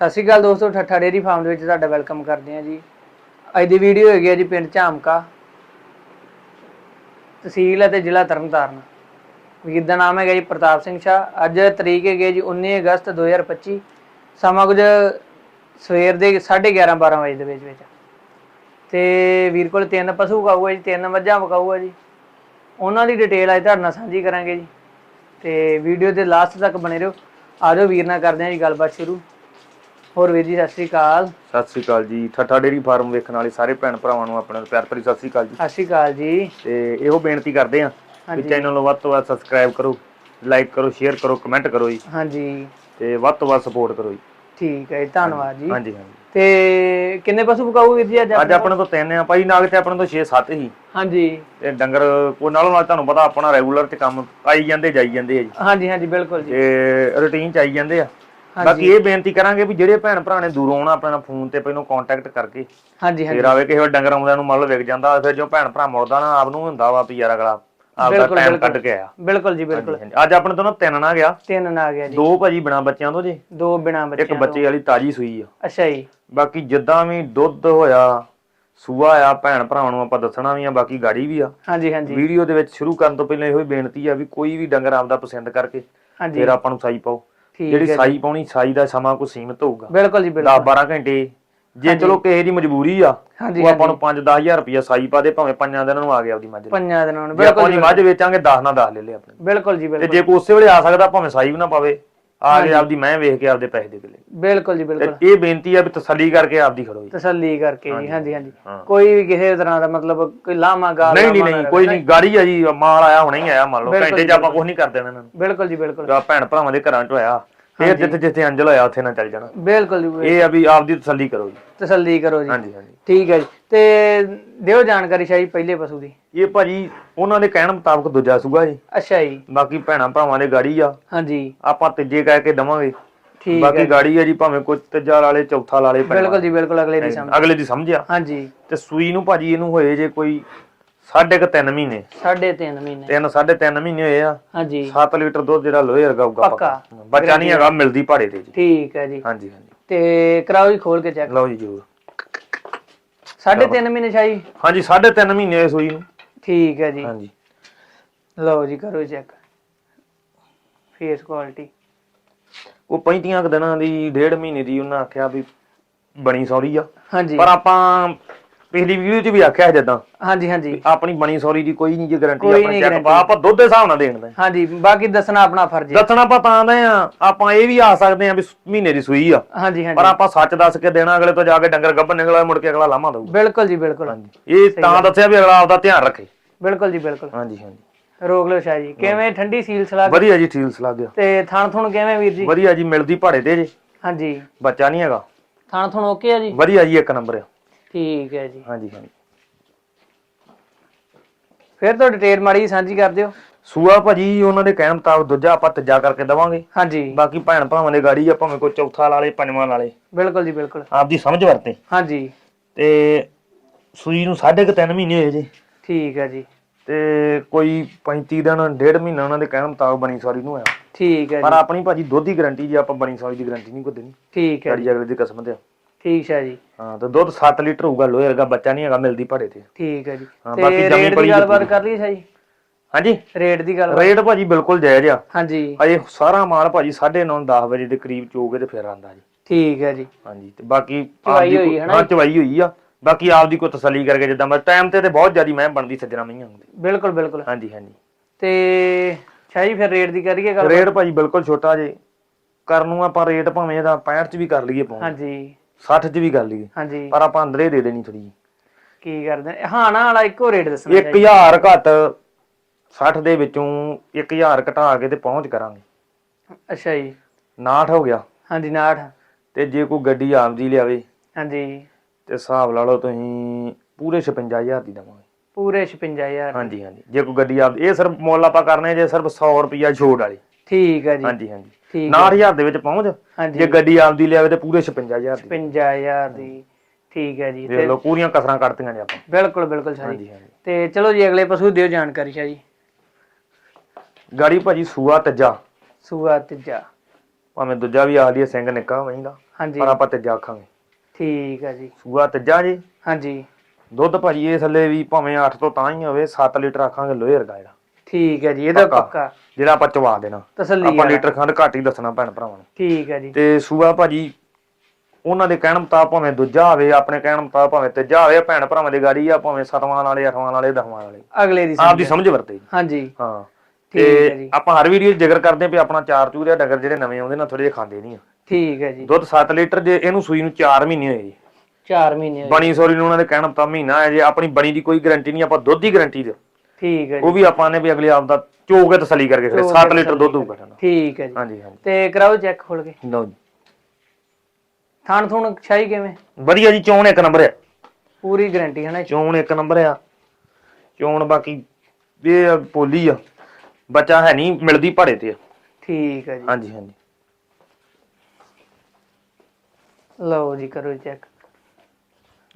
ਸਤਿ ਸ਼੍ਰੀ ਅਕਾਲ ਦੋਸਤੋ, ਠੱਠਾ dairy farm ਦੇ ਵਿੱਚ ਤੁਹਾਡਾ ਵੈਲਕਮ ਕਰਦੇ ਹਾਂ ਜੀ। ਅੱਜ ਦੀ ਵੀਡੀਓ ਹੈਗੀ ਹੈ ਜੀ ਪਿੰਡ ਝਾਮਕਾ, ਤਹਿਸੀਲ ਅਤੇ ਜ਼ਿਲ੍ਹਾ ਤਰਨਤਾਰਨ। ਵੀਰ ਦਾ ਨਾਮ ਹੈਗਾ ਜੀ ਪ੍ਰਤਾਪ ਸਿੰਘ ਸ਼ਾਹ। ਅੱਜ ਤਰੀਕ ਹੈਗੀ ਹੈ ਜੀ 19 ਅਗਸਤ 2025 ਸਮਾਂ ਕੁਝ ਸਵੇਰ ਦੇ 11:30 12 ਵਜੇ ਦੇ ਵਿੱਚ ਵਿੱਚ। ਤੇ ਵੀਰ ਕੋਲ ਤਿੰਨ ਪਸ਼ੂ ਕਾਊਗਾ ਜੀ, ਤਿੰਨ ਮੱਝਾਂ ਵਕਾਊਗਾ ਜੀ। ਉਹਨਾਂ ਦੀ ਡਿਟੇਲ ਅੱਜ ਤੁਹਾਡੇ ਨਾਲ ਸਾਂਝੀ ਕਰਾਂਗੇ ਜੀ। ਤੇ ਵੀਡੀਓ ਦੇ ਲਾਸਟ ਤੱਕ ਬਣੇ ਰਹੋ। ਆਜੋ ਵੀਰ ਨਾਲ ਕਰਦੇ ਹਾਂ ਜੀ ਗੱਲਬਾਤ ਸ਼ੁਰੂ। ਹੋਰ ਵੀਰ ਜੀ ਸਤਿ ਸ਼੍ਰੀ ਅਕਾਲ। ਸਤਿ ਸ੍ਰੀ ਅਕਾਲ ਜੀ। ਠੱਠਾ ਡੇਰੀ ਫਾਰਮ ਵੇਖਣ ਵਾਲੇ ਸਾਰੇ ਭੈਣ ਭਰਾਵਾਂ ਨੂੰ ਆਪਣਾ ਪਿਆਰ ਭਰੀ ਸਤਿ ਸ੍ਰੀ ਅਕਾਲ ਜੀ। ਸਤਿ ਸ਼੍ਰੀ ਅਕਾਲ ਜੀ। ਤੇ ਇਹੋ ਬੇਨਤੀ ਕਰਦੇ ਆ ਕਿ ਹਾਂਜੀ। ਚੈਨਲ ਨੂੰ ਵੱਧ ਤੋਂ ਵੱਧ ਸਬਸਕ੍ਰਾਈਬ ਕਰੋ ਲਾਈਕ ਕਰੋ ਸ਼ੇਅਰ ਕਰੋ ਕਮੈਂਟ ਕਰੋ ਜੀ। ਹਾਂਜੀ। ਤੇ ਵੱਧ ਤੋਂ ਵੱਧ ਸਪੋਰਟ ਕਰੋ ਜੀ। ਠੀਕ ਹੈ ਜੀ ਧੰਨਵਾਦ ਜੀ। ਹਾਂਜੀ ਹਾਂਜੀ। ਤੇ ਕਿੰਨੇ ਪਸ਼ੂ ਪਕਾਊ ਵੀਰ ਜੀ ਅੱਜ ਅੱਜ ਆਪਣੇ ਤੋਂ ਤਿੰਨ ਆ। ਭਾਈ ਨਾਗ ਤੇ ਆਪਣੇ ਤੋਂ 6-7 ਹੀ। ਹਾਂਜੀ। ਤੇ ਡੰਗਰ ਕੋ ਨਾਲੋਂ ਨਾਲ ਤੁਹਾਨੂੰ ਪਤਾ ਆਪਣਾ ਰੈਗੂਲਰ ਤੇ ਕੰਮ ਆਈ ਜਾਂਦੇ ਜਾਈ ਜਾਂਦੇ ਆ ਜੀ। ਹਾਂਜੀ ਹਾਂਜੀ ਬਿਲਕੁਲ ਜੀ। ਤੇ ਰੁਟੀਨ ਚ ਆਈ ਜਾਂਦੇ ਆ। ਬਾਕੀ ਇਹ ਬੇਨਤੀ ਕਰਾਂਗੇ ਵੀ ਜਿਹੜੇ ਭੈਣ ਭਰਾ ਨੇ ਦੂਰੋਂ ਆਉਣਾ ਆਪਣਾ ਫੋਨ ਤੇ ਪਹਿਲਾਂ ਕੰਟੈਕਟ ਕਰਕੇ ਹਾਂਜੀ ਹਾਂਜੀ। ਫੇਰ ਆਵੇ ਕਿਸੇ ਵੇਲੇ ਡੰਗਰ ਆਉਂਦਿਆਂ ਨੂੰ ਮੰਨ ਲਓ ਵਿਕ ਜਾਂਦਾ ਫਿਰ ਜੋ ਭੈਣ ਭਰਾ ਮੁੜਦਾ ਨਾ ਆਪ ਨੂੰ ਹੁੰਦਾ ਵਾ ਵੀ ਯਾਰ ਅਗਲਾ ਆਪਦਾ ਬਿਲਕੁਲ, ਟਾਈਮ। ਕੱਢ ਕੇ ਆਇਆ। ਬਿਲਕੁਲ ਜੀ ਬਿਲਕੁਲ। ਹਾਂਜੀ, ਅੱਜ ਆਪਣੇ ਤੋਂ ਨਾ ਤਿੰਨ ਨਾ ਗਿਆ। ਤਿੰਨ ਨਾ ਗਿਆ ਜੀ। ਦੋ ਭਾਜੀ ਬਿਨਾ ਬੱਚਿਆਂ ਤੋਂ ਜੀ। ਦੋ ਬਿਨਾ ਇੱਕ ਬੱਚਿਆਂ ਬੱਚੇ ਵਾਲੀ ਤਾਜੀ ਸੂਈ ਆ। ਤੋਂ। ਅੱਛਾ ਜੀ। ਬਾਕੀ ਜਿੱਦਾਂ ਵੀ ਦੁੱਧ ਹੋਇਆ ਸੂਆ ਆ ਭੈਣ ਭਰਾਵਾਂ ਨੂੰ ਆਪਾਂ ਦੱਸਣਾ ਵੀ ਆ ਬਾਕੀ ਗਾੜੀ ਵੀ ਆ। ਹਾਂਜੀ ਹਾਂਜੀ। ਵੀਡੀਓ ਦੇ ਵਿੱਚ ਸ਼ੁਰੂ ਕਰਨ ਤੋਂ ਪਹਿਲਾਂ ਇਹੋ ਹੀ ਬੇਨਤੀ ਆ ਵੀ ਕੋਈ ਵੀ ਡੰਗਰ ਆਪਦਾ ਪਸੰਦ ਕਰਕੇ ਹਾਂਜੀ। ਫਿਰ ਆਪਾਂ ਨੂੰ ਸਾਈ ਪਾਓ। ਜਿਹੜੀ ਹੈ ਸਾਈ ਪਾਉਣੀ ਸਾਈ ਦਾ ਸਮਾਂ ਕੋਈ ਸੀਮਿਤ ਹੋਊਗਾ। ਬਿਲਕੁਲ ਜੀ 10 ਬਿਲਕੁਲ 12 ਘੰਟੇ। ਜੇ ਚਲੋ ਕਿਸੇ ਦੀ ਮਜਬੂਰੀ ਆ ਹਾਂਜੀ ਉਹ ਆਪਾਂ ਨੂੰ 5-10000 ਰੁਪਇਆ ਸਾਈ ਪਾ ਦੇ ਭਾਵੇਂ ਪੰਜਾਂ ਦਿਨਾਂ ਨੂੰ ਆ ਗਿਆ ਆਪਦੀ ਮੱਝ। ਪੰਜਾਂ ਦਿਨਾਂ ਨੂੰ ਜੇ ਆਪਾਂ ਬਿਲਕੁਲ ਦੀ ਜੀ ਮੱਝ ਵੇਚਾਂਗੇ 10 ਨਾ 10 ਲੈ ਲੈ ਆਪਣੇ। ਬਿਲਕੁਲ ਜੀ ਤੇ ਬਿਲਕੁਲ। ਜੇ ਕੋਈ ਉਸੇ ਵੇਲੇ ਆ ਸਕਦਾ ਭਾਵੇਂ ਸਾਈ ਵੀ ਨਾ ਪਾਵੇ ਆ ਕੇ ਆਪਦੀ ਮੈਂ ਵੇਖ ਕੇ ਆਪਦੇ ਪੈਸੇ ਦੇ ਕੇ ਲੈ ਬਿਲਕੁਲ ਜੀ ਤੇ ਬਿਲਕੁਲ ਇਹ ਬੇਨਤੀ ਆ ਵੀ ਤਸੱਲੀ ਕਰਕੇ ਆਪਦੀ ਖੜੋ ਜੀ। ਤਸੱਲੀ ਕਰਕੇ ਜੀ ਹਾਂਜੀ। ਹਾਂਜੀ। ਕੋਈ ਵੀ ਕਿਸੇ ਤਰ੍ਹਾਂ ਦਾ ਮਤਲਬ ਕੋਈ ਲਾਮਾ ਗਾਲ ਨਹੀਂ ਨਹੀਂ ਨਹੀਂ ਕੋਈ ਨਹੀਂ। ਗਾੜੀ ਆ ਜੀ ਮਾਲ ਆਇਆ ਹੁਣੇ ਹੀ ਆਇਆ ਮੰਨ ਲਓ। ਘੰਟੇ 'ਚ ਆਪਾਂ ਕੁਝ ਨਹੀਂ ਕਰ ਦੇਣਾ ਇਹਨਾਂ ਨੂੰ। ਬਿਲਕੁਲ ਜੀ ਬਿਲਕੁਲ। ਭੈਣ ਭਰਾਵਾਂ ਦੇ ਘਰਾਂ 'ਚ ਹੋਇਆ ਫੇਰ ਜਿੱਥੇ ਜਿੱਥੇ ਅੰਜਲ ਹੋਇਆ ਉੱਥੇ ਨਾ ਚੱਲ ਜਾਣਾ। ਬਿਲਕੁਲ ਜੀ। ਇਹ ਆ ਵੀ ਆਪਦੀ ਤਸੱਲੀ ਕਰੋ ਜੀ। ਤਸੱਲੀ ਕਰੋ ਜੀ। ਹਾਂਜੀ ਹਾਂਜੀ। ਠੀਕ ਹੈ ਜੀ। ਤੇ ਦਿਓ ਜਾਣਕਾਰੀ ਸ਼ਾਹੀ ਪਹਿਲੇ ਪਸ਼ੂ ਦੀ। ਇਹ ਭਾਜੀ ਉਹਨਾਂ ਦੇ ਕਹਿਣ ਮੁਤਾਬਕ ਦੂਜਾ ਸੂਗਾ ਜੀ। ਅੱਛਾ ਜੀ। ਬਾਕੀ ਭੈਣਾਂ ਭਰਾਵਾਂ ਦੇ ਗਾੜੀ ਆ। ਹਾਂਜੀ। ਆਪਾਂ ਤੀਜੇ ਕਹਿ ਕੇ ਦਵਾਂਗੇ। ਠੀਕ ਬਾਕੀ ਗਾੜੀ ਆ ਜੀ ਭਾਵੇਂ ਕੋਈ ਤੀਜਾ ਲਾਲੇ ਚੌਥਾ ਲਾਲੇ ਭੈਣਾਂ ਬਿਲਕੁਲ ਜੀ ਬਿਲਕੁਲ ਅਗਲੇ ਦੀ ਸਮਝ ਅਗਲੇ ਦੀ ਸਮਝਿਆ ਹਾਂਜੀ। ਤੇ ਸੂਈ ਨੂੰ ਭਾਜੀ ਇਹਨੂੰ ਹੋਏ ਜੇ ਕੋਈ ਸਾਢੇ ਕੁ ਤਿੰਨ ਮਹੀਨੇ। ਸਾਢੇ ਤਿੰਨ ਮਹੀਨੇ। ਤਿੰਨ ਸਾਢੇ ਤਿੰਨ ਮਹੀਨੇ ਹੋਏ ਆ। ਹਾਂਜੀ। 7 ਲੀਟਰ ਦੁੱਧ ਜਿਹੜਾ ਲੋਹੇ ਵਰਗਾ ਹੋਊਗਾ ਪੱਕਾ। ਬੱਚਾ ਨਹੀਂ ਹੈਗਾ ਮਿਲਦੀ ਭਾੜੇ ਤੇ ਜੀ। ਠੀਕ ਹੈ ਜੀ। ਹਾਂਜੀ ਹਾਂਜੀ। ਤੇ ਕਰਾਓ ਜੀ ਖੋਲ ਕੇ ਚੈੱਕ। ਲਓ ਜੀ ਜਰੂਰ। ਸਾਢੇ ਤਿੰਨ ਮਹੀਨੇ ਸ਼ਾਹੀ? ਹਾਂਜੀ ਸਾਢੇ ਤਿੰਨ ਮਹੀਨੇ ਹੋਏ ਸੂਈ ਨੂੰ। ਠੀਕ ਹੈ ਜੀ। ਹਾਂਜੀ। ਲਓ ਜੀ ਕਰੋ ਚੈੱਕ। Face quality. ਉਹ 35 ਕੁ ਦਿਨਾਂ ਦੀ ਡੇਢ ਮਹੀਨੇ ਦੀ ਉਹਨਾਂ ਆਖਿਆ ਵੀ ਬਣੀ ਸੌਰੀ ਆ। ਪਰ ਆਪਾਂ ਪਿਛਲੀ ਵੀਡੀਓ 'ਚ ਵੀ ਆਖਿਆ ਜਦਾਂ ਹਾਂਜੀ ਹਾਂਜੀ। ਆਪਣੀ ਬਣੀ ਸੌਰੀ ਦੀ ਕੋਈ ਨਹੀਂ ਜੇ ਗਾਰੰਟੀ ਕੋਈ ਆਪਾਂ ਨਹੀਂ ਚੈੱਕ ਪਾ ਆਪਾਂ ਦੁੱਧ ਦੇ ਹਿਸਾਬ ਨਾਲ ਦੇਣ ਦੇ। ਹਾਂਜੀ ਬਾਕੀ ਦੱਸਣਾ ਆਪਣਾ ਫਰਜ਼ ਹੈ। ਦੱਸਣਾ ਆਪਾਂ ਤਾਂ ਦੇ ਆ ਆਪਾਂ ਇਹ ਵੀ ਆ ਸਕਦੇ ਆ ਵੀ ਮਹੀਨੇ ਦੀ ਸੂਈ ਆ। ਹਾਂਜੀ ਪਰ ਹਾਂਜੀ ਆਪਾਂ ਸੱਚ ਦੱਸ ਕੇ ਦੇਣਾ ਅਗਲੇ ਤੋਂ ਜਾ ਕੇ ਡੰਗਰ ਗੱਭਣ ਨਿਕਲਿਆ ਮੁੜ ਕੇ ਅਗਲਾ ਲਾਮਾ ਦਊਗਾ। ਬਿਲਕੁਲ ਜੀ ਬਿਲਕੁਲ। ਹਾਂਜੀ। ਇਹ ਤਾਂ ਦੱਸਿਆ ਵੀ ਅਗਲਾ ਆਪਦਾ ਧਿਆਨ ਰੱਖੇ। ਬਿਲਕੁਲ ਜੀ ਬਿਲਕੁਲ। ਹਾਂਜੀ ਹਾਂਜੀ। ਰੋਕ ਲਓ ਸ਼ਾਹ ਜੀ। ਕਿਵੇਂ ਠੰਡੀ ਸੀਲ ਸਲਾਹ ਵਧੀਆ ਜੀ ਠੀਲਸ ਲੱਗ ਗਿਆ ਤੇ ਥਣ ਥੁਣ ਕਿਵੇਂ ਵੀਰ ਜੀ? ਵਧੀਆ ਜੀ ਮਿਲਦੀ ਭਾੜੇ ਤੇ ਜੀ। ਹਾਂਜੀ। ਬੱਚਾ ਨਹੀਂ ਹੈਗਾ। ਥਣ ਥੁਣ ਓਕੇ ਆ ਜੀ? ਵਧੀਆ ਜੀ ਇੱਕ ਨੰਬਰ ਆ। ਠੀਕ ਹੈ ਜੀ। ਹਾਂਜੀ ਹਾਂਜੀ। ਫਿਰ ਤੋਂ ਡਿਟੇਲ ਮਾੜੀ ਜਿਹੀ ਸਾਂਝੀ ਕਰ ਦਿਓ। ਸੂਆ ਭਾਜੀ ਉਹਨਾਂ ਦੇ ਕਹਿਣ ਮੁਤਾਬਕ ਦੂਜਾ ਆਪਾਂ ਤੀਜਾ ਕਰਕੇ ਦਵਾਂਗੇ। ਹਾਂਜੀ। ਬਾਕੀ ਭੈਣ ਭਰਾਵਾਂ ਦੇ ਗਾੜੀ ਆ ਭਾਵੇਂ ਕੋਈ ਚੌਥਾ ਲਾਲੇ ਪੰਜਵਾਂ ਲਾਲੇ ਬਿਲਕੁਲ ਜੀ ਬਿਲਕੁਲ। ਆਪਦੀ ਸਮਝ ਵਰਤੇ। ਹਾਂਜੀ। ਤੇ ਸੂਈ ਨੂੰ ਸਾਢੇ ਕੁ ਤਿੰਨ ਮਹੀਨੇ ਹੋਏ ਜੀ। ਠੀਕ ਹੈ ਜੀ। ਤੇ ਕੋਈ 35 ਦਿਨ ਡੇਢ ਮਹੀਨਾ ਉਹਨਾਂ ਦੇ ਕਹਿਣ ਮੁਤਾਬਕ ਬਣੀ ਸੌਰੀ ਨੂੰ ਆਇਆ। ਠੀਕ ਹੈ ਪਰ ਜੀ। ਆਪਣੀ ਭਾਜੀ ਦੁੱਧ ਦੀ ਗਾਰੰਟੀ ਜੀ ਆਪਾਂ ਬਣੀ ਸੌਰੀ ਦੀ ਗਾਰੰਟੀ ਨਹੀਂ ਕੋਈ ਦੇਣੀ। ਠੀਕ ਹੈ ਜੀ। ਗਾੜੀ ਅਗਲੇ ਦੀ ਕਿਸਮਤ ਆ। ਠੀਕ ਹੈ ਜੀ। ਹਾਂ ਤੇ ਦੁੱਧ 7 ਲੀਟਰ ਹੋਊਗਾ ਲੋਹੇ ਵਰਗਾ ਬੱਚਾ ਨਹੀਂ ਹੈਗਾ ਮਿਲਦੀ ਭਾੜੇ ਤੇ। ਠੀਕ ਹੈ ਜੀ। ਹਾਂ, ਬਾਕੀ ਤੇ ਜਮੀ ਰੇਟ ਪਲੀ ਦੀ ਗੱਲਬਾਤ ਪੂਰੀ। ਕਰ ਲਈਏ ਸ਼ਾਹ? ਜੀ ਹਾਂਜੀ? ਰੇਟ ਦੀ ਗੱਲ ਰੇਟ ਭਾਜੀ ਬਿਲਕੁਲ ਜਾਇਜ਼ ਆ। ਹਾਂਜੀ। ਅਜੇ ਸਾਰਾ ਮਾਲ ਭਾਜੀ 9:30 10 ਵਜੇ ਦੇ ਕਰੀਬ ਚੋਗੇ ਤੇ ਫਿਰ ਆਂਦਾ ਜੀ। ਠੀਕ ਹੈ ਜੀ। ਹਾਂਜੀ ਤੇ ਬਾਕੀ ਚਵਾਈ ਆਪਦੀ ਹੋਈ ਹੈ ਨਾ ਹਾਂ ਚਵਾਈ ਹੋਈ ਆ। ਬਾਕੀ ਆਪਦੀ ਕੋਈ ਤਸੱਲੀ ਕਰਕੇ ਜਿੱਦਾਂ ਮੈਂ ਟਾਈਮ ਤੇ ਤੇ ਬਹੁਤ ਜ਼ਿਆਦੀ ਮੈਂ ਬਣਦੀ ਸੱਜਣਾ ਮਈਆਂ ਹੁੰਦੀ ਬਿਲਕੁਲ ਬਿਲਕੁਲ। ਹਾਂਜੀ ਹਾਂਜੀ। ਤੇ ਜੀ ਫਿਰ ਰੇਟ ਦੀ ਕਰੀਏ ਗੱਲ ਰੇਟ ਭਾਜੀ ਬਿਲਕੁਲ ਛੋਟਾ ਜੇ। ਕਰਨ ਨੂੰ ਆਪਾਂ ਰੇਟ ਭਾਵੇਂ ਇਹਦਾ 65 ਚ ਵੀ ਕਰ ਲਈਏ ਪਾਉਂ ਹਾਂਜੀ। 60 ਚ ਵੀ ਕਰ ਲਈਏ ਹਾਂਜੀ। ਪਰ ਆਪਾਂ ਅੰਦਰੇ ਦੇ ਦੇਣੀ ਥੋੜੀ ਕੀ ਕਰਦੇ? ਨੇ? ਹਾਂ ਨਾ ਵਾਲਾ ਇੱਕੋ ਰੇਟ ਦੱਸਣਾ 1000 ਘੱਟ 60 ਦੇ ਵਿੱਚੋਂ 1000 ਘਟਾ ਕੇ ਤੇ ਪਹੁੰਚ ਕਰਾਂਗੇ। ਅੱਛਾ ਜੀ। 59 ਹੋ ਗਿਆ। ਹਾਂਜੀ 69 ਤੇ ਜੇ ਕੋਈ ਗੱਡੀ ਆਪਦੀ ਲਿਆਵੇ ਹਾਂਜੀ। ਤੇ ਹਿਸਾਬ ਲਾ ਲਓ ਤੁਸੀਂ ਪੂਰੇ 56000 ਦੀ ਦਵਾਂਗੇ। ਪੂਰੇ 56000 ਹਾਂਜੀ ਹਾਂਜੀ। ਜੇ ਕੋਈ ਗੱਡੀ ਆਪ ਇਹ ਸਿਰਫ ਮੁੱਲ ਆਪਾਂ ਕਰਨੇ ਜੇ ਸਿਰਫ 100 ਰੁਪਿਆ ਛੋੜ ਵਾਲੀ। ਠੀਕ ਹੈ ਜੀ। ਹਾਂਜੀ ਹਾਂਜੀ। ਠੀਕ 9000 ਦੇ ਵਿੱਚ ਪਹੁੰਚ। ਜੇ ਗੱਡੀ ਆਪਦੀ ਲਿਆਵੇ ਤੇ ਪੂਰੇ 56000 ਦੀ। 55000 ਦੀ। ਠੀਕ ਹੈ ਜੀ ਦੇਖ ਲਓ ਪੂਰੀਆਂ ਕਸਰਾਂ ਕੱਢਤੀਆਂ ਜੀ ਆਪਾਂ। ਬਿਲਕੁਲ ਬਿਲਕੁਲ ਸ਼ਾਹ ਜੀ ਤੇ ਚਲੋ ਜੀ ਅਗਲੇ ਪਸ਼ੂ ਦਿਓ ਜਾਣਕਾਰੀ ਸ਼ਾਹ ਜੀ। ਗਾੜੀ ਭਾਜੀ ਸੂਆ ਤੱਜਾ। ਸੂਆ ਤੀਜਾ। ਭਾਵੇਂ ਦੂਜਾ ਵੀ ਆ ਲਈਏ ਸਿੰਘ ਨਿੱਕਾ ਹਾਂਜੀ। ਪਰ ਆਪਾਂ ਤੀਜਾ ਆਖਾਂਗੇ। ਠੀਕ ਹੈ ਜੀ। ਸੂਆ ਤੀਜਾ ਜੀ। ਹਾਂਜੀ। ਦੁੱਧ ਭਾਜੀ ਇਹ ਥੱਲੇ ਵੀ ਭਾਵੇਂ 8 ਤੋਂ ਤਾਂ ਹੀ ਹੋਵੇ 7 ਲੀਟਰ ਆਖਾਂਗੇ ਲੋਹੇ ਵਰਗਾ ਠੀਕ ਹੈ ਜੀ ਇਹਦਾ ਪੱਕਾ। ਜਿਹੜਾ ਆਪਾਂ ਚਵਾ ਦੇਣਾ। ਤਸੱਲੀ ਆਪਾਂ। ਲੀਟਰ ਖੰਡ ਘੱਟ ਹੀ ਦੱਸਣਾ ਭੈਣ ਭਰਾਵਾਂ ਨੂੰ। ਠੀਕ ਹੈ ਜੀ। ਤੇ ਸੂਆ ਭਾਜੀ ਉਹਨਾਂ ਦੇ ਕਹਿਣ ਮੁਤਾਬਕ ਭਾਵੇਂ ਦੂਜਾ ਹੋਵੇ ਆਪਣੇ ਕਹਿਣ ਮੁਤਾਬਕ ਭਾਵੇਂ ਤੀਜਾ ਹੋਵੇ ਭੈਣ ਭਰਾਵਾਂ ਦੀ ਗਾੜੀ ਆ ਭਾਵੇਂ ਸਤਵਾਂ ਵਾਲੇ ਅੱਠਵਾਂ ਵਾਲੇ ਦਸਵਾਂ ਵਾਲੇ। ਅਗਲੇ ਦੀ ਆਪ ਦੀ ਸਮਝ ਵਰਤੇ। ਹਾਂਜੀ। ਹਾਂ। ਤੇ ਆਪਾਂ ਹਰ ਵੀਡੀਓ ਜ਼ਿਕਰ ਕਰਦੇ ਆਂ ਵੀ ਆਪਣਾ ਚਾਰ ਚੂਰਿਆ ਡੰਗਰ ਜਿਹੜੇ ਨਵੇਂ ਆਉਂਦੇ ਨਾ ਥੋੜੇ ਜਿਹਾ ਖਾਂਦੇ ਨਹੀਂ ਆ। ਠੀਕ ਹੈ ਜੀ। ਦੁੱਧ 7 ਲੀਟਰ ਜੇ ਇਹਨੂੰ ਸੂਈ ਨੂੰ 4 ਮਹੀਨੇ ਹੋਏ ਜੀ। 4 ਮਹੀਨੇ। ਬਣੀ ਸੋਰੀ ਨੂੰ ਉਹਨਾਂ ਦੇ ਕਹਿਣ ਮੁਤਾਬਕ ਮਹੀਨਾ ਹੈ ਜੇ ਆਪਣੀ ਬਣੀ ਦੀ ਕੋਈ ਗਾਰੰਟੀ ਨਹੀਂ ਆਪਾਂ ਦੁੱਧ ਦੀ ਗਾਰੰਟੀ ਦੇ ਠੀਕ ਹੈ ਉਹ ਵੀ ਆਪਾਂ ਨੇ ਵੀ ਅਗਲੇ ਆਪ ਦਾ ਚੋ ਕੇ ਤਸੱਲੀ ਕਰਕੇ ਖੜੇ ਚੋ ਕੇ 7 ਲੀਟਰ ਦੁੱਧ ਹੋਊਗਾ। ਇਹਨਾਂ ਠੀਕ ਹੈ ਜੀ। ਹਾਂਜੀ ਹਾਂਜੀ। ਤੇ ਕਰਾਓ ਚੈੱਕ ਖੋਲ ਕੇ। ਲਓ ਜੀ। ਥਾਣ ਥੂਣ ਛਾਈ ਕਿਵੇਂ? ਵਧੀਆ ਜੀ ਚੋਣ ਇੱਕ ਨੰਬਰ ਆ। ਪੂਰੀ ਗਾਰੰਟੀ ਹੈ ਨਾ ਚੋਣ ਇੱਕ ਨੰਬਰ ਆ। ਚੋਣ ਬਾਕੀ ਇਹ ਪੋਲੀ ਆ। ਬੱਚਾ ਹੈ ਨਹੀਂ ਮਿਲਦੀ ਭਾੜੇ ਤੇ ਆ। ਠੀਕ ਹੈ ਜੀ। ਹਾਂਜੀ ਹਾਂਜੀ। ਲਓ ਜੀ ਕਰੋ ਚੈੱਕ।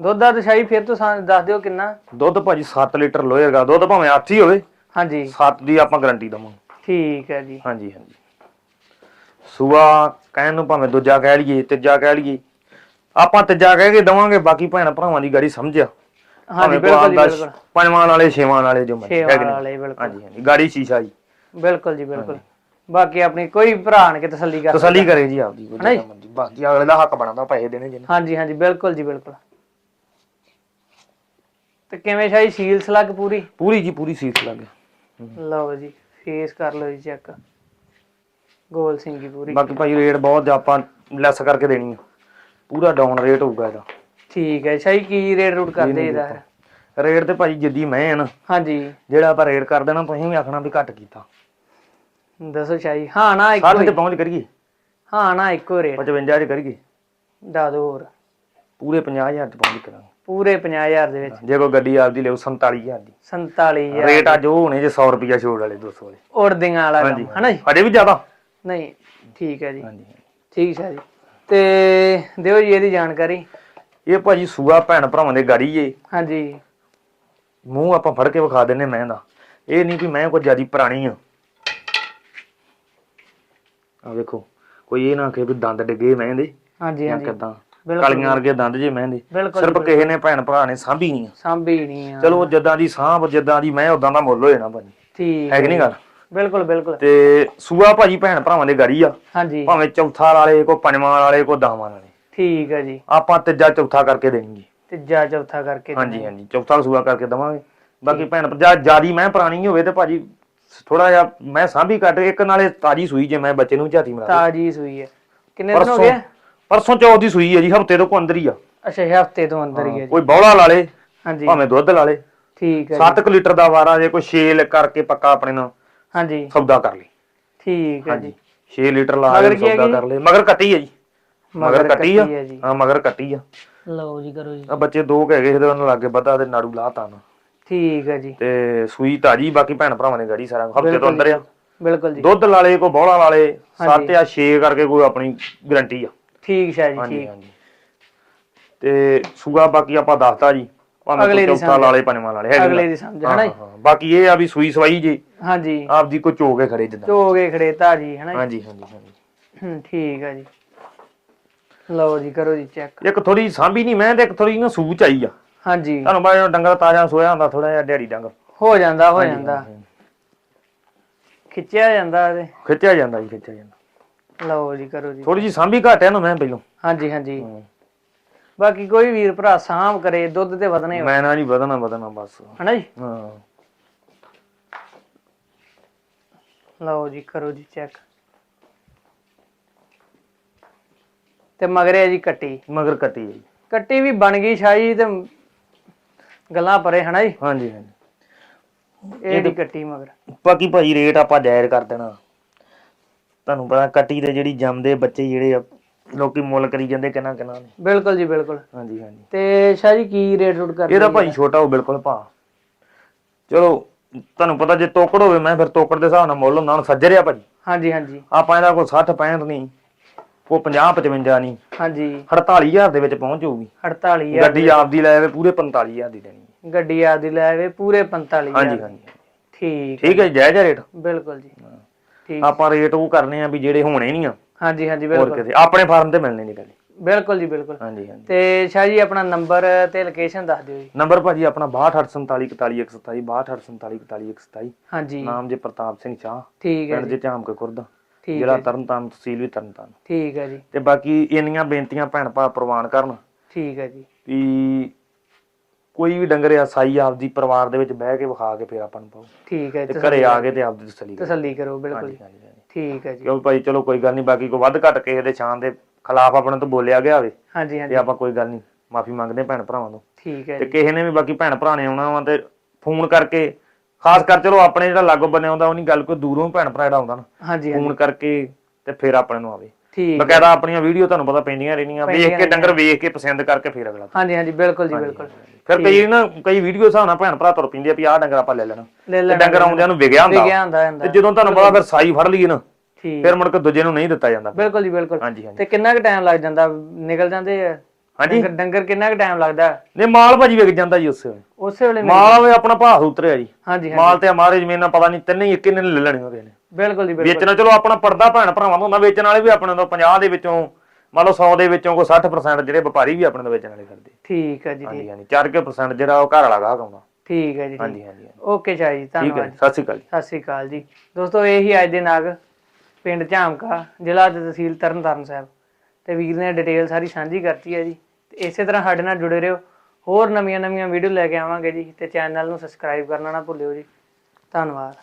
ਦੁੱਧ ਦਾ ਛਾਈ ਫਿਰ ਤੋਂ ਸਾਨੂੰ ਦੱਸ ਦਿਓ ਕਿੰਨਾ? ਦੁੱਧ ਭਾਜੀ 7 ਲੀਟਰ ਲੋਹੇਗਾ ਦੁੱਧ ਭਾਵੇਂ 8 ਹੀ ਹੋਵੇ। ਹਾਂਜੀ। 7 ਦੀ ਆਪਾਂ ਗਾਰੰਟੀ ਦਵਾਂਗੇ। ਠੀਕ ਹੈ ਜੀ। ਹਾਂਜੀ ਹਾਂਜੀ। ਸੂਆ ਕਹਿਣ ਨੂੰ ਭਾਵੇਂ ਦੂਜਾ ਕਹਿ ਲਈਏ ਤੀਜਾ ਕਹਿ ਲਈਏ ਆਪਾਂ ਤੀਜਾ ਕਹਿ ਕੇ ਦਵਾਂਗੇ ਬਾਕੀ ਭੈਣ ਭਰਾਵਾਂ ਦੀ ਗਾੜੀ ਸਮਝਿਆ। ਹਾਂਜੀ ਬਿਲਕੁਲ ਬਿਲਕੁਲ। ਪੰਜਵਾਂ ਵਾਲੇ ਛੇਵਾਂ ਵਾਲੇ ਜੋ ਮਰਜ਼ੀ ਹਾਂਜੀ ਹਾਂਜੀ ਗਾੜੀ ਸ਼ੀਸ਼ਾ ਜੀ। ਬਿਲਕੁਲ ਜੀ ਬਿਲਕੁਲ। ਬਾਕੀ ਆਪਣੀ ਕੋਈ ਭਰਾ ਕੇ ਤਸੱਲੀ ਕਰ ਤਸੱਲੀ ਕਰੇ ਜੀ ਆਪਦੀ ਬਾਕੀ ਅਗਲੇ ਦਾ ਹੱਕ ਬਣਦਾ ਪੈਸੇ ਦੇਣੇ ਜਿਹਨੇ। ਹਾਂਜੀ ਹਾਂਜੀ ਬਿਲਕੁਲ ਜੀ ਬਿਲਕੁਲ। ਤੇ ਕਿਵੇਂ ਸ਼ਾਈ ਸੀਲ ਸਲੱਗ ਪੂਰੀ? ਪੂਰੀ ਜੀ ਪੂਰੀ ਸੀਟ ਲੱਗ ਲਓ ਜੀ ਫੇਸ ਕਰ ਲਓ ਜੀ ਚੈੱਕ ਗੋਲ ਸਿੰਘੀ ਪੂਰੀ। ਬਾਕੀ ਭਾਈ ਰੇਟ ਬਹੁਤ ਆਪਾਂ ਲੈਸ ਕਰਕੇ ਦੇਣੀ ਆ। ਪੂਰਾ ਡਾਊਨ ਰੇਟ ਹੋਊਗਾ ਇਹਦਾ। ਠੀਕ ਹੈ ਸ਼ਾਈ ਕੀ ਰੇਟ ਰੂਟ ਕਰਦੇ ਇਹਦਾ? ਰੇਟ ਤੇ ਭਾਜੀ ਜਿੱਦੀ ਮੈਂ ਆ ਨਾ ਹਾਂਜੀ। ਜਿਹੜਾ ਆਪਾਂ ਰੇਟ ਕਰ ਦੇਣਾ ਤੁਸੀਂ ਵੀ ਆਖਣਾ ਵੀ ਘੱਟ ਕੀਤਾ। ਦੱਸੋ ਸ਼ਾਈ ਹਾਂ ਨਾ ਇੱਕੋ 60 ਹੀ। ਤੇ ਪਹੁੰਚ ਕਰੀਏ। ਹਾਂ ਨਾ ਇੱਕੋ ਰੇਟ 55 ਚ ਕਰੀਏ। ਦਾ ਦੋ ਹੋਰ। ਪੂਰੇ 50000 ਚ ਪਹੁੰਚ ਕਰਾਂਗੇ। ਪੂਰੇ 50000 ਦੇ ਵਿੱਚ। ਜੇ ਕੋਈ ਗੱਡੀ ਆਪਦੀ ਲਿਓ 47000 ਦੀ। 47000 ਰੇਟ ਅੱਜ ਉਹ ਹੋਣੇ ਜੇ 100 ਰੁਪਿਆ ਛੋੜ ਵਾਲੇ 200 ਵਾਲੇ। ਉੜਦੀਆਂ ਵਾਲਾ ਕੰਮ ਹਨਾ ਜੀ? ਹਜੇ ਵੀ ਜ਼ਿਆਦਾ? ਨਹੀਂ ਠੀਕ ਹੈ ਜੀ। ਹਾਂਜੀ। ਠੀਕ ਹੈ ਜੀ। ਤੇ ਦਿਓ ਜੀ ਇਹਦੀ ਜਾਣਕਾਰੀ। ਇਹ ਭਾਜੀ ਸੂਆ ਭੈਣ ਭਰਾਵਾਂ ਦੇ ਗਾੜੀ ਏ। ਹਾਂਜੀ। ਮੂੰਹ ਆਪਾਂ ਫੜ ਕੇ ਵਿਖਾ ਦਿੰਨੇ ਮੈਂ ਦਾ ਇਹ ਨਹੀਂ ਕਿ ਮੈਂ ਕੋਈ ਜਿਆਦੀ ਪੁਰਾਣੀ ਆ। ਆ ਵੇਖੋ ਕੋਈ ਇਹ ਨਾ ਕਿ ਵੀ ਦੰਦ ਡਿੱਗੇ ਮੈਂ ਦੇ ਹਾਂਜੀ ਹਾਂਜੀ। ਕਿਦਾਂ? ਕਲੀਆਂ ਵਰਗੇ ਦੰਦ ਜੇ ਮੈਂ ਦੇ ਬਿਲਕੁਲ ਸਿਰਫ ਕਿਸੇ ਨੇ ਭੈਣ ਭਰਾ ਨੇ ਸਾਂਭੀ ਨਹੀਂ ਸਾਂਭੀ ਨਹੀਂ ਆ ਚਲੋ ਜਿੱਦਾਂ ਦੀ ਸਾਂਭ ਜਿੱਦਾਂ ਦੀ ਮੈਂ ਉਦਾਂ ਦਾ ਮੁੱਲ ਹੋ ਜਾਣਾ ਭਾਜੀ। ਠੀਕ ਹੈ ਕਿ ਨਹੀਂ ਗੱਲ? ਬਿਲਕੁਲ ਬਿਲਕੁਲ। ਤੇ ਸੂਆ ਭਾਜੀ ਭੈਣ ਭਰਾਵਾਂ ਦੇ ਗਾੜੀ ਆ। ਹਾਂਜੀ। ਭਾਵੇਂ ਚੌਥਾ ਵਾਲੇ ਕੋ ਪੰਜਵਾਂ ਵਾਲੇ ਕੋ ਦਸਵਾਂ ਵਾਲੇ ਠੀਕ ਹੈ ਜੀ। ਆਪਾਂ ਤੀਜਾ ਚੌਥਾ ਕਰਕੇ ਦੇਣਗੇ। ਤੀਜਾ ਚੌਥਾ ਕਰਕੇ ਹਾਂਜੀ ਹਾਂਜੀ। ਚੌਥਾ ਸੂਆ ਕਰਕੇ ਦਵਾਂਗੇ। ਬਾਕੀ ਭੈਣ ਭਰਾ ਜਿਆਦੀ ਮੈਂ ਪੁਰਾਣੀ ਹੋਵੇ ਤੇ ਭਾਜੀ ਥੋੜਾ ਜਿਹਾ ਮੈਂ ਸਾਂਭੀ ਕੱਟ ਇੱਕ ਨਾਲੇ ਤਾਜੀ ਸੂਈ ਜੇ ਮੈਂ ਬੱਚੇ ਨੂੰ ਝਾਤੀ ਮਰਾ ਤਾਜੀ ਸੂਈ ਹੈ। ਕਿੰਨੇ ਦਿਨ ਹੋ ਗਏ? ਪਰਸੋਂ ਚੌਥ ਦੀ ਸੂਈ ਹੈ ਜੀ ਹਫ਼ਤੇ ਤੋਂ ਕੋ ਅੰਦਰ ਹੀ ਆ। ਅੱਛਾ ਇਹ ਹਫ਼ਤੇ ਤੋਂ ਅੰਦਰ ਹੀ ਹੈ ਜੀ। ਕੋਈ ਬੌਲਾ ਲਾ ਲੇ ਹਾਂਜੀ। ਭਾਵੇਂ ਦੁੱਧ ਲਾ ਲੇ। ਠੀਕ ਹੈ ਜੀ। 7 ਲੀਟਰ ਦਾ ਵਾਰਾ ਜੇ ਕੋਈ ਛੇਲ ਕਰਕੇ ਪੱਕਾ ਆਪਣੇ ਨਾਲ ਹਾਂਜੀ। ਸੌਦਾ ਕਰ ਲਈ ਠੀਕ ਹੈ ਜੀ। 6 ਲੀਟਰ ਲਾ ਕੇ ਸੌਦਾ ਕਰ ਲੇ। ਮਗਰ ਕੱਟੀ ਹੈ ਜੀ। ਮਗਰ ਕੱਟੀ ਆ। ਹੈ ਮਗਰ ਕੱਟੀ ਆ। ਲਓ ਜੀ ਕਰੋ ਜੀ। ਆ ਬੱਚੇ ਦੋ ਕੁ ਹੈਗੇ ਇਹਦੇ ਨਾਲ ਲਾਗੇ ਬੱਧਾ ਤੇ ਨਾੜੂ ਲਾਤਾ ਨਾ। ਠੀਕ ਹੈ ਜੀ। ਤੇ ਸੂਈ ਤਾਜੀ ਬਾਕੀ ਭੈਣ ਭਰਾਵਾਂ ਨੇ ਗੜੀ ਸਾਰਾ ਹਫ਼ਤੇ ਤੋਂ ਅੰਦਰ ਆ। ਬਿਲਕੁਲ ਜੀ। ਦੁੱਧ ਲਾਲੇ ਕੋ ਬੌਲਾ ਲਾਲੇ ਹਾਂਜੀ। 7 ਜਾਂ 6 ਕਰਕੇ ਕੋਈ ਆਪਣੀ ਗਾਰੰਟੀ ਆ। ਠੀਕ ਸ਼ਾਹ ਜੀ ਹਾਂਜੀ ਠੀਕ। ਹਾਂਜੀ। ਤੇ ਸੂਆ ਬਾਕੀ ਆਪਾਂ ਦੱਸਤਾ ਜੀ ਭਾਵੇਂ ਅਗਲੇ ਕੋਈ ਦੀ ਚੌਥਾ ਸਮਝ। ਲਾਲੇ ਪੰਜਵਾਂ ਲਾਲੇ ਹੈਗੇ ਅਗਲੇ। ਦੀ ਸਮਝ ਹਾਂ, ਹਨਾ ਜੀ? ਹਾਂ, ਹਾਂ। ਬਾਕੀ ਇਹ ਆ ਵੀ ਸੂਈ ਸਵਾਈ ਜੀ। ਹਾਂਜੀ। ਆਪਦੀ ਕੋ ਚੋ ਕੇ ਖੜੇ ਜਿੱਦਾਂ। ਚੋਗੇ ਖੜੇ ਤਾਜੀ ਹਨਾ ਜੀ? ਹਾਂਜੀ ਹਾਂਜੀ ਹਾਂਜੀ। ਹੂੰ, ਠੀਕ ਹੈ ਜੀ। ਲਓ ਜੀ ਕਰੋ ਜੀ ਚੈੱਕ। ਇੱਕ ਥੋੜੀ ਸਾਂਭੀ ਨਹੀਂ ਮੈਂ ਤੇ ਇੱਕ ਥੋੜੀ ਨਾ ਸੂਚ ਆਈ ਆ। ਹਾਂਜੀ। ਤੁਹਾਨੂੰ ਬਾਅਦ ਡੰਗਰ ਤਾਜ਼ਾ ਸੋਇਆ ਹੁੰਦਾ ਥੋੜਾ ਜਿਹਾ ਡੈਡੀ ਡੰਗਰ ਹੋ ਜਾਂਦਾ ਹੋ ਹਾਂਜੀ, ਜਾਂਦਾ। ਹਾਂਜੀ। ਖਿੱਚਿਆ ਜਾਂਦਾ ਇਹਦੇ? ਖਿੱਚਿਆ ਜਾਂਦਾ ਜੀ ਖਿੱਚਿਆ ਜਾਂਦਾ। ਲਓ ਜੀ ਕਰੋ ਜੀ। ਥੋੜੀ ਜੀ ਸਾਂਭੀ ਘੱਟ ਹੈ ਨਾ ਮੈਂ ਪਹਿਲੋਂ। ਹਾਂਜੀ ਹਾਂਜੀ। ਬਾਕੀ ਕੋਈ ਵੀਰ ਭਰਾ ਸਾਂਭ ਕਰੇ ਦੁੱਧ ਤੇ ਵਧਣੇ ਮੈਂ ਨਾ ਨਹੀਂ ਵਧਣਾ ਵਧਣਾ ਬਸ। ਹਨਾ ਜੀ? ਹਾਂ। ਲਓ ਜੀ ਕਰੋ ਜੀ ਚੈੱਕ। ਤੇ ਮਗਰੇ ਜੀ ਕੱਟੀ। ਮਗਰ ਕੱਟੀ ਹੈ ਜੀ। ਕੱਟੀ ਵੀ ਬਣ ਗਈ ਸ਼ਾਹੀ ਤੇ ਗੱਲਾਂ ਪਰੇ ਹਨਾ ਜੀ? ਹਾਂਜੀ ਹਾਂਜੀ। ਇਹ ਦੀ ਕੱਟੀ ਮਗਰ। ਬਾਕੀ ਭਾਈ ਰੇਟ ਆਪਾਂ ਜਾਇਜ਼ ਕਰ ਦੇਣਾ। ਤੁਹਾਨੂੰ ਪਤਾ ਕੱਟੀ ਦੇ ਜਿਹੜੀ ਜੰਮਦੇ ਬੱਚੇ ਜਿਹੜੇ ਆ ਲੋਕੀ ਮੁੱਲ ਕਰੀ ਜਾਂਦੇ ਕਿੰਨਾ ਕਿੰਨਾ ਨੇ। ਬਿਲਕੁਲ ਜੀ ਬਿਲਕੁਲ। ਹਾਂਜੀ ਹਾਂਜੀ। ਤੇ ਸ਼ਾਹ ਜੀ ਕੀ ਰੇਟ ਰੂਟ ਕਰਦੇ ਇਹਦਾ ਭਾਈ ਛੋਟਾ ਹੋ ਬਿਲਕੁਲ ਭਾ ਚਲੋ ਤੁਹਾਨੂੰ ਪਤਾ ਜੇ ਤੋਕੜ ਹੋਵੇ ਮੈਂ ਫਿਰ ਤੋਕੜ ਦੇ ਹਿਸਾਬ ਨਾਲ ਮੁੱਲ ਹੁੰਦਾ ਹੁਣ ਸੱਜਰਿਆ ਭਾਜੀ। ਹਾਂਜੀ ਹਾਂਜੀ। ਆਪਾਂ ਇਹਦਾ ਕੋਈ 60 65 ਨਹੀਂ ਉਹ 50 55 ਨਹੀਂ। ਹਾਂਜੀ। 48000 ਦੇ ਵਿੱਚ ਪਹੁੰਚ ਜਾਊਗੀ। 48000 ਗੱਡੀ ਆਪਦੀ ਲੈ ਆਵੇ ਪੂਰੇ 45000 ਦੀ ਦੇਣੀ। ਗੱਡੀ ਆਦੀ ਲੈ ਆਵੇ ਪੂਰੇ 45 ਹਾਂਜੀ ਹਾਂਜੀ। ਠੀਕ ਠੀਕ ਹੈ ਜੀ, ਜਾਇਜ਼ ਰੇਟ। ਬਿਲਕੁਲ ਜੀ। ਠੀਕ। ਆਪਾਂ ਰੇਟ ਉਹ ਕਰਨੇ ਆ ਵੀ ਜਿਹੜੇ ਹੋਣੇ ਨਹੀਂ ਆ। ਹਾਂਜੀ ਹਾਂਜੀ ਹੋਰ ਬਿਲਕੁਲ। ਕਿਤੇ। ਆਪਣੇ ਫਾਰਮ ਤੇ ਮਿਲਣੇ ਨਹੀਂ ਕਦੇ। ਬਿਲਕੁਲ ਜੀ ਬਿਲਕੁਲ। ਹਾਂਜੀ ਹਾਂਜੀ। ਤੇ ਸ਼ਾਹ ਜੀ ਆਪਣਾ ਨੰਬਰ ਤੇ ਲੋਕੇਸ਼ਨ ਦੱਸ ਦਿਓ ਜੀ। ਨੰਬਰ ਭਾਜੀ ਆਪਣਾ 6284474127 6284474127 ਹਾਂਜੀ। ਨਾਮ ਜੇ ਪ੍ਰਤਾਪ ਸਿੰਘ ਚਾਹ ਠੀਕ ਹੈ ਪਿੰਡ ਜੀ। ਜੇ ਝਾਮਕ ਖੁਰਦ। ਠੀਕ ਹੈ ਜੀ, ਤਰਨਤਾਰਨ ਤਹਿਸੀਲ ਵੀ ਤਰਨਤਾਰਨ। ਠੀਕ ਹੈ ਜੀ। ਤੇ ਬਾਕੀ ਇੰਨੀਆਂ ਬੇਨਤੀਆਂ ਭੈਣ ਭਰਾ ਪ੍ਰਵਾਨ ਕਰਨ। ਠੀਕ ਹੈ ਜੀ। ਵੀ ਕੋਈ ਵੀ ਡੰਗਰ ਆ ਸਾਈ ਆਪਦੀ ਪਰਿਵਾਰ ਦੇ ਵਿੱਚ ਬਹਿ ਕੇ ਵਿਖਾ ਕੇ ਫੇਰ ਆਪਾਂ ਨੂੰ ਪਾਓ। ਠੀਕ ਹੈ ਤੇ ਘਰੇ ਆ ਕੇ ਤੇ ਆਪਦੀ ਤਸੱਲੀ ਕਰੋ। ਤਸੱਲੀ ਕਰੋ ਬਿਲਕੁਲ। ਠੀਕ ਹੈ ਜੀ। ਕਿਉਂਕਿ ਭਾਈ ਚਲੋ ਕੋਈ ਗੱਲ ਨਹੀਂ ਬਾਕੀ ਕੋਈ ਵੱਧ ਘੱਟ ਕਿਸੇ ਦੇ ਸ਼ਾਨ ਦੇ ਖਿਲਾਫ ਆਪਣੇ ਤੋਂ ਬੋਲਿਆ ਗਿਆ ਹੋਵੇ ਹਾਂਜੀ ਤੇ ਹਾਂਜੀ ਆਪਾਂ ਕੋਈ ਗੱਲ ਨਹੀਂ ਮਾਫੀ ਮੰਗਦੇ ਹਾਂ ਭੈਣ ਭਰਾਵਾਂ ਤੋਂ। ਠੀਕ ਹੈ ਤੇ ਕਿਸੇ ਨੇ ਵੀ ਬਾਕੀ ਭੈਣ ਭਰਾ ਨੇ ਆਉਣਾ ਵਾ ਤੇ ਫੋਨ ਕਰਕੇ ਖਾਸ ਕਰ ਚਲੋ ਆਪਣੇ ਜਿਹੜਾ ਲਾਗੋ ਬੰਨੇ ਆਉਂਦਾ ਉਹ ਨਹੀਂ ਗੱਲ ਕੋਈ ਦੂਰੋਂ ਭੈਣ ਭਰਾ ਜਿਹੜਾ ਆਉਂਦਾ ਨਾ ਹਾਂਜੀ। ਫੋਨ ਕਰਕੇ ਤੇ ਫਿਰ ਆਪਣੇ ਨੂੰ ਆਵੇ। ਠੀਕ ਬਕਾਇਦਾ ਆਪਣੀਆਂ ਵੀਡੀਓ ਤੁਹਾਨੂੰ ਪਤਾ ਪੈਂਦੀਆਂ ਰਹਿਣੀਆਂ ਵੇਖ ਕੇ ਡੰਗਰ ਵੇਖ ਕੇ ਪਸੰਦ ਕਰਕੇ ਫਿਰ ਅਗਲਾ ਹਾਂਜੀ ਹਾਂਜੀ ਬਿਲਕੁਲ ਜੀ ਬਿਲਕੁਲ। ਫਿਰ ਕਈ ਨਾ ਕਈ ਵੀਡੀਓ ਹਿਸਾਬ ਨਾਲ ਭੈਣ ਭਰਾ ਤੁਰ ਪੈਂਦੇ ਆ ਵੀ ਆਹ ਡੰਗਰ ਆਪਾਂ ਲੈ ਲੈਣਾ। ਤੇ ਡੰਗਰ ਆਉਂਦਿਆਂ ਨੂੰ ਵਿਗਿਆ ਹੁੰਦਾ। ਵਿਗਿਆ ਹੁੰਦਾ ਹੁੰਦਾ। ਤੇ ਜਦੋਂ ਤੁਹਾਨੂੰ ਪਤਾ ਫਿਰ ਸਾਈ ਫੜ ਲਈਏ ਨਾ ਠੀਕ। ਫਿਰ ਮੁੜ ਕੇ ਦੂਜੇ ਨੂੰ ਨਹੀਂ ਦਿੱਤਾ ਜਾਂਦਾ। ਬਿਲਕੁਲ ਜੀ ਬਿਲਕੁਲ। ਹਾਂਜੀ ਹਾਂਜੀ। ਤੇ ਕਿੰਨਾ ਕੁ ਟਾਈਮ ਲੱਗ ਜਾਂਦਾ? ਨਿਕਲ ਜਾਂਦੇ ਆ? ਹਾਂਜੀ। ਡੰਗਰ ਕਿੰਨਾ ਕੁ ਟਾਈਮ ਲੱਗਦਾ? ਨੇ ਮਾਲ ਭਾਜੀ ਵਿਕ ਜਾਂਦਾ ਜੀ ਉਸੇ ਵੇਲੇ। ਉਸੇ ਵੇਲੇ ਮਿਲ- ਆਪਣਾ ਭਾਅ ਉਤਰਿਆ ਜੀ। ਹਾਂਜੀ ਮਾਲ ਤੇ ਹਮਾਰੇ ਜ਼ਮੀਨਾਂ ਪਤਾ ਨਹੀਂ ਤਿੰਨੇ ਹੀ ਇੱਕ ਨੇ ਲੈ ਲੈਣੀ ਉਹਦੇ ਨੇ। ਬਿਲਕੁਲ ਜੀ ਬਿਲਕੁਲ। ਵੇਚਣਾ ਚਲੋ ਆਪਣਾ ਪਰਦਾ ਭੈਣ ਭਰਾਵਾਂ ਤੋਂ ਹੁੰਦਾ ਵੇਚਣ ਵਾਲੇ ਵੀ ਆਪਣੇ ਤੋਂ 50 ਦੇ ਵਿੱਚੋਂ ਮੰਨ ਲਓ 100 ਦੇ ਵਿੱਚੋਂ ਕੋਈ 60% ਜਿਹੜੇ ਵਪਾਰੀ ਵੀ ਆਪਣੇ ਤੋਂ ਵੇਚਣ ਵਾਲੇ ਕਰਦੇ। ਠੀਕ ਹੈ ਜੀ ਹਾਂਜੀ ਹਾਂਜੀ 4% ਜਿਹੜਾ ਉਹ ਘਰ ਵਾਲਾ ਗਾਹਕ ਆਉਂਦਾ। ਠੀਕ ਹੈ ਜੀ। ਹਾਂਜੀ ਹਾਂਜੀ। ਓਕੇ ਸ਼ਾਹ ਜੀ ਧੰਨਵਾਦ ਸਤਿ ਸ਼੍ਰੀ ਅਕਾਲ ਜੀ। ਸਤਿ ਸ੍ਰੀ ਅਕਾਲ ਜੀ। ਦੋਸਤੋ ਇਹੀ ਅੱਜ ਦੇ ਨਾਗ ਪਿੰਡ ਝਾਮਕਾ ਜ਼ਿਲ੍ਹਾ ਤੇ ਤਹਿਸੀਲ ਤਰਨਤਾਰਨ ਸਾਹਿਬ। ਤੇ ਵੀਰ ਨੇ ਡਿਟੇਲ ਸਾਰੀ ਸਾਂਝੀ ਕਰਤੀ ਹੈ ਜੀ। ਇਸੇ ਤਰ੍ਹਾਂ ਸਾਡੇ ਨਾਲ ਜੁੜੇ ਰਹੋ। ਹੋਰ ਨਵੀਆਂ ਨਵੀਆਂ ਵੀਡੀਓ ਲੈ ਕੇ ਆਵਾਂਗੇ ਜੀ। ਤੇ ਚੈਨਲ ਨੂੰ ਸਬਸਕ੍ਰਾਈਬ ਕਰਨਾ ਨਾ ਭੁੱਲਿਓ ਜੀ। ਧੰਨਵਾਦ।